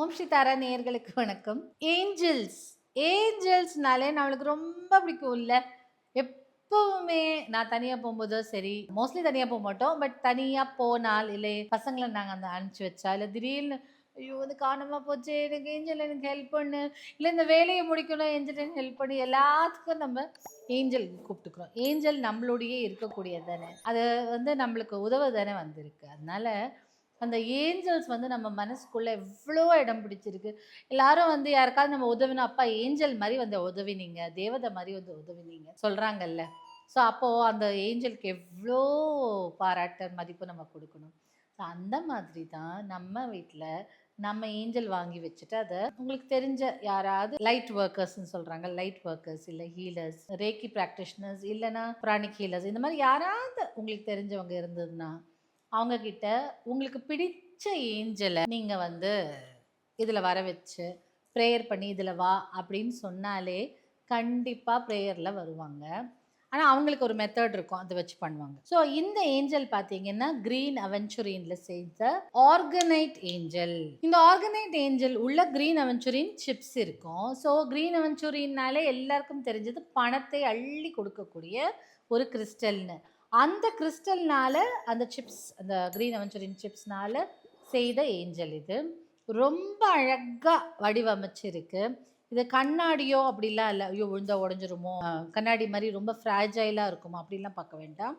ஓம் ஸ்ரீ தாரா நேயர்களுக்கு வணக்கம். ஏஞ்சல்ஸ். ஏஞ்சல்ஸ்னாலே நம்மளுக்கு ரொம்ப பிடிக்கும் இல்லை. எப்பவுமே நான் தனியாக போகும்போதோ சரி மோஸ்ட்லி தனியாக போக மாட்டோம். பட் தனியாக போனால் இல்லை பசங்களை நாங்கள் அந்த அனுப்பிச்சி வச்சா இல்லை திடீர்னு ஐயோ வந்து காணாம போச்சு எனக்கு ஏஞ்சல் எனக்கு ஹெல்ப் பண்ணு. இல்லை இந்த வேலையை முடிக்கணும் ஏஞ்சல் எனக்கு ஹெல்ப் பண்ணு எல்லாத்துக்கும் நம்ம ஏஞ்சல் கூப்பிட்டுக்கிறோம். ஏஞ்சல் நம்மளோடையே இருக்கக்கூடியது தானே. அது வந்து நம்மளுக்கு உதவு தானே வந்திருக்கு. அதனால அந்த ஏஞ்சல்ஸ் வந்து நம்ம மனசுக்குள்ளே எவ்வளோ இடம் பிடிச்சிருக்கு. எல்லாரும் வந்து யாருக்காவது நம்ம உதவினா அப்பா ஏஞ்சல் மாதிரி வந்து உதவினீங்க. தேவதை மாதிரி வந்து உதவினீங்க. சொல்கிறாங்கல்ல ஸோ அப்போது அந்த ஏஞ்சலுக்கு எவ்வளோ பாராட்ட மதிப்பு நம்ம கொடுக்கணும். ஸோ அந்த மாதிரி தான் நம்ம வீட்டில் நம்ம ஏஞ்சல் வாங்கி வச்சுட்டு அதை உங்களுக்கு தெரிஞ்ச யாராவது லைட் ஒர்க்கர்ஸ்னு சொல்கிறாங்க லைட் ஒர்க்கர்ஸ் இல்லை ஹீலர்ஸ் ரேக்கி ப்ராக்டிஷனர்ஸ் இல்லைன்னா ப்ராணிக் ஹீலர்ஸ் இந்த மாதிரி யாராவது உங்களுக்கு தெரிஞ்சவங்க இருந்ததுன்னா அவங்கக்கிட்ட உங்களுக்கு பிடிச்ச ஏஞ்சலை நீங்கள் வந்து இதில் வர வச்சு ப்ரேயர் பண்ணி இதில் வா அப்படின்னு சொன்னாலே கண்டிப்பாக ப்ரேயரில் வருவாங்க. ஆனால் அவங்களுக்கு ஒரு மெத்தட் இருக்கும். அதை வச்சு பண்ணுவாங்க. ஸோ இந்த ஏஞ்சல் பார்த்தீங்கன்னா கிரீன் அவென்ச்சுரின்ல சேர்ந்த ஆர்கனைட் ஏஞ்சல். இந்த ஆர்கனைட் ஏஞ்சல் உள்ள கிரீன் அவென்ச்சுரின் சிப்ஸ் இருக்கும். ஸோ கிரீன் அவென்ச்சுரின்னாலே எல்லாருக்கும் தெரிஞ்சது பணத்தை அள்ளி கொடுக்கக்கூடிய ஒரு கிறிஸ்டல்னு அந்த கிறிஸ்டல்னால அந்த சிப்ஸ் அந்த க்ரீன் அவென்ச்சுரின் சிப்ஸ்னால செய்த ஏஞ்சல் இது. ரொம்ப அழகாக வடிவமைச்சிருக்கு. இது கண்ணாடியோ அப்படிலாம் இல்லை. ஐயோ விழுந்தா உடஞ்சிருமோ? கண்ணாடி மாதிரி ரொம்ப ஃப்ராஜைலாக இருக்குமோ? அப்படிலாம் பார்க்க வேண்டாம்.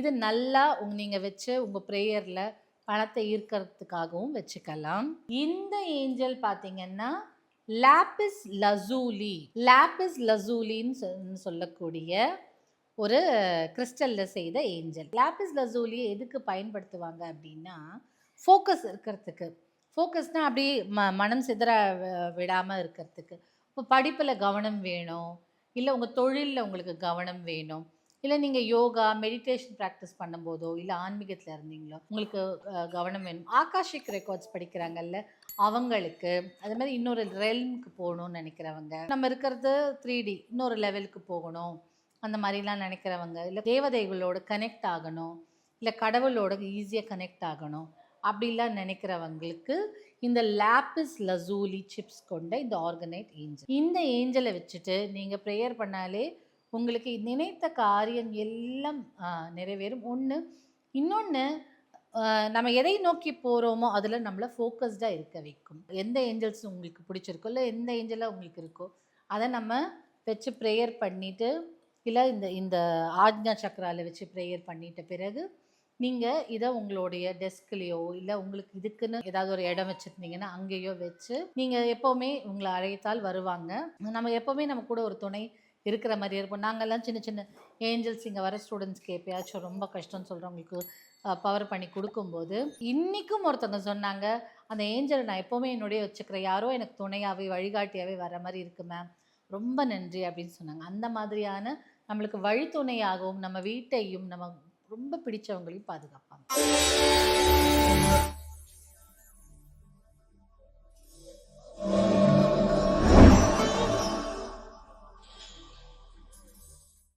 இது நல்லா உங் நீங்கள் வச்சு உங்கள் ப்ரேயரில் பணத்தை ஈர்க்கிறதுக்காகவும் வச்சுக்கலாம். இந்த ஏஞ்சல் பார்த்தீங்கன்னா லாப்பிஸ் லசூலி லாப்பிஸ் லசூலின்னு சொல்லக்கூடிய ஒரு கிறிஸ்டலில் செய்த ஏஞ்சல். லாபிஸ் லசூலியை எதுக்கு பயன்படுத்துவாங்க அப்படின்னா ஃபோக்கஸ் இருக்கிறதுக்கு. ஃபோக்கஸ்னால் அப்படியே ம மனம் சிதற விடாமல் இருக்கிறதுக்கு. இப்போ படிப்பில் கவனம் வேணும். இல்லை உங்கள் தொழிலில் உங்களுக்கு கவனம் வேணும். இல்லை நீங்கள் யோகா மெடிடேஷன் ப்ராக்டிஸ் பண்ணும்போதோ இல்லை ஆன்மீகத்தில் இருந்தீங்களோ உங்களுக்கு கவனம் வேணும். ஆகாஷிக் ரெக்கார்ட்ஸ் படிக்கிறாங்கல்ல அவங்களுக்கு. அது மாதிரி இன்னொரு ரெல்முக்கு போகணும்னு நினைக்கிறவங்க. நம்ம இருக்கிறது த்ரீ டி இன்னொரு லெவலுக்கு போகணும். அந்த மாதிரிலாம் நினைக்கிறவங்க. இல்லை தேவதைகளோடு கனெக்ட் ஆகணும். இல்லை கடவுளோட ஈஸியாக கனெக்ட் ஆகணும். அப்படிலாம் நினைக்கிறவங்களுக்கு இந்த லாப்பிஸ் லசூலி சிப்ஸ் கொண்ட இந்த ஆர்கனைட் ஏஞ்சல் இந்த ஏஞ்சலை வச்சுட்டு நீங்கள் ப்ரேயர் பண்ணாலே உங்களுக்கு நினைத்த காரியம் எல்லாம் நிறைவேறும். ஒன்று இன்னொன்று நம்ம எதை நோக்கி போகிறோமோ அதில் நம்மளை ஃபோக்கஸ்டாக இருக்க வைக்கும். எந்த ஏஞ்சல்ஸ் உங்களுக்கு பிடிச்சிருக்கோ இல்லை எந்த ஏஞ்சலாக உங்களுக்கு இருக்கோ அதை நம்ம வச்சு ப்ரேயர் பண்ணிவிட்டு இல்லை இந்த இந்த ஆஜ்ஞா சக்கராவில் வச்சு ப்ரேயர் பண்ணிட்ட பிறகு நீங்கள் இதை உங்களுடைய டெஸ்க்லேயோ இல்லை உங்களுக்கு இதுக்குன்னு ஏதாவது ஒரு இடம் வச்சுருந்தீங்கன்னா அங்கேயோ வச்சு நீங்கள் எப்போவுமே உங்களை அழைத்தால் வருவாங்க. நம்ம எப்போவுமே நம்ம கூட ஒரு துணை இருக்கிற மாதிரி இருக்கும். நாங்கள்லாம் சின்ன சின்ன ஏஞ்சல்ஸ் இங்கே வர ஸ்டூடெண்ட்ஸ்க்கு எப்பயாச்சும் ரொம்ப கஷ்டம்னு சொல்கிறவங்களுக்கு பவர் பண்ணி கொடுக்கும்போது இன்றைக்கும் ஒருத்தவங்க சொன்னாங்க அந்த ஏஞ்சலை நான் எப்போவுமே என்னுடைய வச்சுக்கிறேன். யாரோ எனக்கு துணையாகவே வழிகாட்டியாகவே வர மாதிரி இருக்கு மேம் ரொம்ப நன்றி அப்படின்னு சொன்னாங்க. அந்த மாதிரியான நம்மளுக்கு வழித்துணையாகவும் நம்ம வீட்டையும் நம்ம ரொம்ப பிடிச்சவங்களையும் பாதுகாப்பாங்க.